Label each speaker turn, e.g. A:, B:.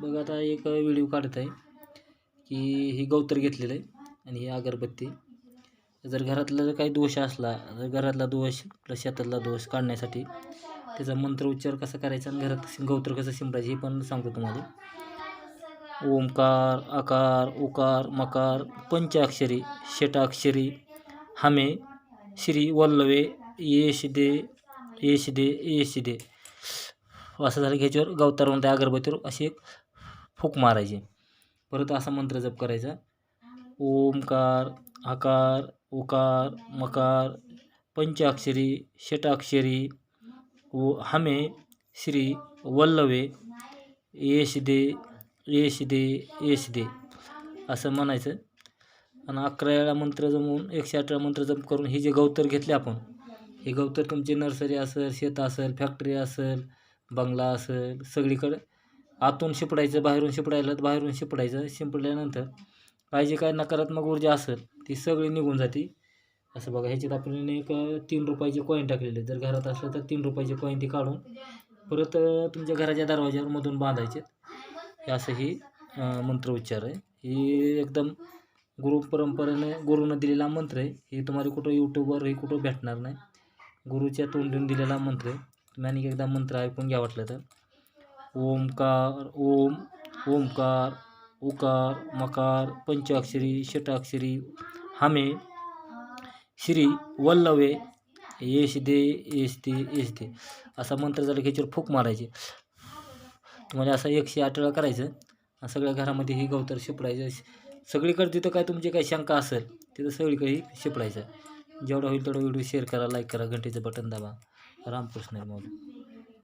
A: बघा आता एक व्हिडिओ काढत आहे की ही गवतर घेतलेलं आहे आणि ही अगरबत्ती. जर घरातला जर काही दोष असला जर घरातला दोष प्लस शेतातला दोष काढण्यासाठी त्याचा मंत्र उच्चार कसा करायचा आणि घरात गवतर कसं शिंपडायचं हे पण सांगतो तुम्हाला. ओमकार आकार ओकार मकार पंचाक्षरी षटाक्षरी हमे श्री वल्लवे येश दे यश दे यश दे असं झालं की ह्याच्यावर गवतारवून त्या अगरबत्तीवर अशी एक फूक मारायची. परत असा मंत्र जप करायचा. ओमकार आकार ओकार मकार पंचाक्षरी षटाक्षरी व हमे श्री वल्लवे येश दे येश दे येश दे असं म्हणायचं. आणि अकरा वेळा मंत्र जमवून एकशे अठरा मंत्र जप करून हे जे गवतर घेतले आपण हे गवतर तुमची नर्सरी असेल शेत असेल फॅक्टरी असेल बंगला असेल सगळीकडं आतून शिपडायचं बाहेरून शिपडायला तर बाहेरून शिपडायचं शिंपडल्यानंतर पाहिजे काय नकारात्मक ऊर्जा असेल ती सगळी निघून जाते. असं बघा ह्याच्यात आपण एक तीन रुपयाचे कॉईन टाकलेले. जर घरात असलं तर तीन रुपयाचे कॉईन ती काढून परत तुमच्या घराच्या दरवाज्यावर मधून बांधायचे. हे असं ही मंत्र उच्चार आहे. ही एकदम गुरु परंपरेने गुरुनं दिलेला मंत्र आहे. हे तुम्हाला कुठं यूट्यूबवर हे कुठं भेटणार नाही. गुरुच्या तोंडून दिलेला मंत्र आहे. तुम्ही एकदा मंत्र ऐकून घ्या वाटलं तर. ओमकार ओम ओमकार उकार मकार पंचाक्षरी षटाक्षरी हमे श्री वल्लवे येश दे येश दे येश दे असा मंत्र झाला की याच्यावर फूक मारायचे. तुम्हाला असं एकशे आठ वेळा करायचं. सगळ्या घरामध्ये ही गवतर शिपडायचं. सगळीकडे तिथं काय तुमची काही शंका असेल तिथं सगळीकडे शिपडायचं. जेवढं होईल तेवढं व्हिडिओ शेअर करा लाईक करा घंटेचं बटन दाबा. रामकृष्ण मौली